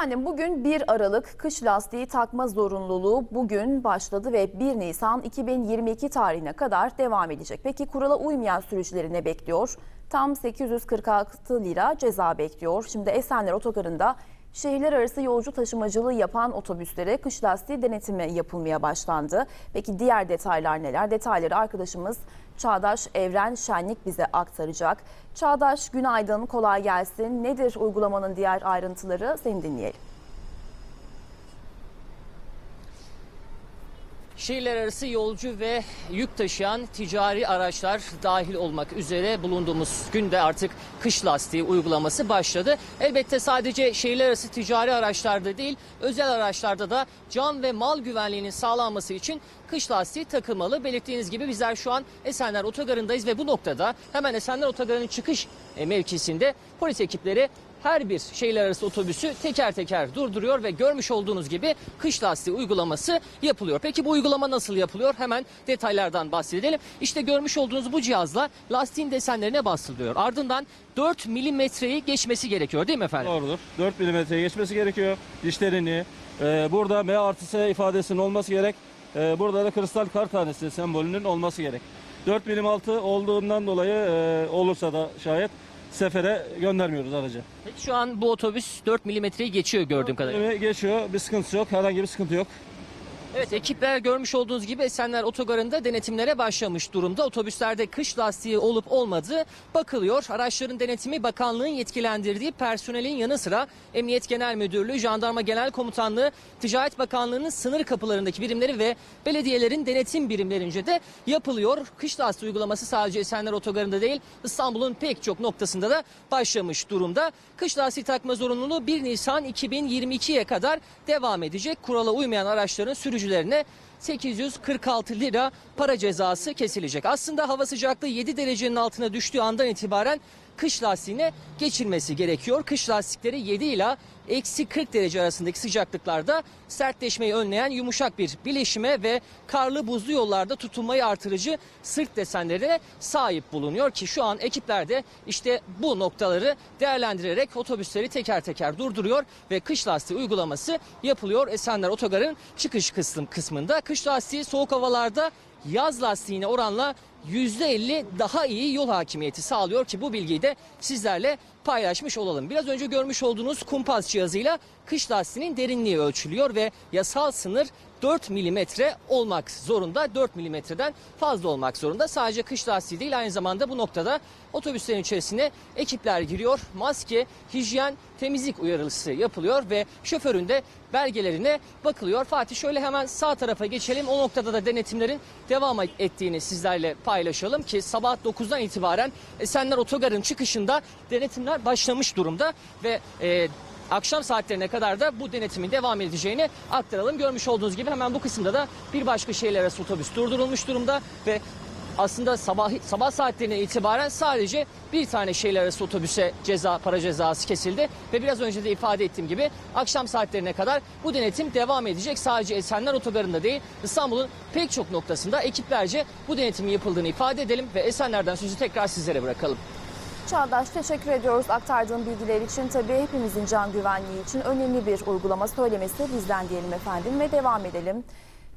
Efendim bugün 1 Aralık kış lastiği takma zorunluluğu bugün başladı ve 1 Nisan 2022 tarihine kadar devam edecek. Peki kurala uymayan sürücüleri ne bekliyor? Tam 846 lira ceza bekliyor. Şimdi Esenler Otogarı'nda şehirler arası yolcu taşımacılığı yapan otobüslere kış lastiği denetimi yapılmaya başlandı. Peki diğer detaylar neler? Detayları arkadaşımız Çağdaş Evren Şenlik bize aktaracak. Çağdaş günaydın, kolay gelsin. Nedir uygulamanın diğer ayrıntıları? Seni dinleyelim. Şehirler arası yolcu ve yük taşıyan ticari araçlar dahil olmak üzere bulunduğumuz günde artık kış lastiği uygulaması başladı. Elbette sadece şehirler arası ticari araçlarda değil, özel araçlarda da can ve mal güvenliğinin sağlanması için kış lastiği takılmalı. Belirttiğiniz gibi bizler şu an Esenler Otogarı'ndayız ve bu noktada hemen Esenler Otogarı'nın çıkış e, mevkisinde polis ekipleri her bir şehirler arası otobüsü teker teker durduruyor ve görmüş olduğunuz gibi kış lastiği uygulaması yapılıyor. Peki bu uygulama nasıl yapılıyor? Hemen detaylardan bahsedelim. İşte görmüş olduğunuz bu cihazla lastiğin desenlerine basılıyor. Ardından 4 milimetreyi geçmesi gerekiyor değil mi efendim? Doğrudur. 4 milimetreye geçmesi gerekiyor. Dişlerini. e, burada M artı S ifadesinin olması gerek. E, burada da kristal kar tanesi sembolünün olması gerek. 4 milim altı olduğundan dolayı e, olursa da şayet sefere göndermiyoruz aracı. Peki şu an bu otobüs 4 milimetreyi geçiyor gördüğüm kadarıyla. Geçiyor. Bir sıkıntısı yok. Herhangi bir sıkıntı yok. Evet ekipler görmüş olduğunuz gibi Esenler Otogarı'nda denetimlere başlamış durumda. Otobüslerde kış lastiği olup olmadığı bakılıyor. Araçların denetimi bakanlığın yetkilendirdiği personelin yanı sıra Emniyet Genel Müdürlüğü, Jandarma Genel Komutanlığı, Ticaret Bakanlığı'nın sınır kapılarındaki birimleri ve belediyelerin denetim birimlerince de yapılıyor. Kış lastiği uygulaması sadece Esenler Otogarı'nda değil İstanbul'un pek çok noktasında da başlamış durumda. Kış lastiği takma zorunluluğu 1 Nisan 2022'ye kadar devam edecek. Kurala uymayan araçların sürücülerine 846 lira para cezası kesilecek. Aslında hava sıcaklığı 7 derecenin altına düştüğü andan itibaren kış lastiğine geçilmesi gerekiyor. Kış lastikleri 7 ile eksi 40 derece arasındaki sıcaklıklarda sertleşmeyi önleyen yumuşak bir bileşime ve karlı buzlu yollarda tutunmayı artırıcı sırt desenlerine sahip bulunuyor ki şu an ekipler de işte bu noktaları değerlendirerek otobüsleri teker teker durduruyor ve kış lastiği uygulaması yapılıyor. Esenler Otogar'ın çıkış kısmında kış lastiği soğuk havalarda yaz lastiğine oranla %50 daha iyi yol hakimiyeti sağlıyor ki bu bilgiyi de sizlerle paylaşmış olalım. Biraz önce görmüş olduğunuz kumpas cihazıyla kış lastiğinin derinliği ölçülüyor ve yasal sınır 4 milimetre olmak zorunda. 4 milimetreden fazla olmak zorunda. Sadece kış lastiği değil aynı zamanda bu noktada otobüslerin içerisine ekipler giriyor. Maske, hijyen, temizlik uyarısı yapılıyor ve şoförün de belgelerine bakılıyor. Fatih şöyle hemen sağ tarafa geçelim. O noktada da denetimlerin devam ettiğini sizlerle paylaşalım ki sabah 9'dan itibaren Esenler Otogar'ın çıkışında denetimler başlamış durumda ve e, akşam saatlerine kadar da bu denetimin devam edeceğini aktaralım. Görmüş olduğunuz gibi hemen bu kısımda da bir başka şehirler arası otobüs durdurulmuş durumda ve aslında sabah sabah saatlerine itibaren sadece bir tane şehirler arası otobüse ceza para cezası kesildi ve biraz önce de ifade ettiğim gibi akşam saatlerine kadar bu denetim devam edecek. Sadece Esenler Otogarı'nda değil İstanbul'un pek çok noktasında ekiplerce bu denetimin yapıldığını ifade edelim ve Esenler'den sözü tekrar sizlere bırakalım. Çağdaş teşekkür ediyoruz aktardığın bilgiler için. Tabii hepimizin can güvenliği için önemli bir uygulama söylemesi bizden diyelim efendim ve devam edelim.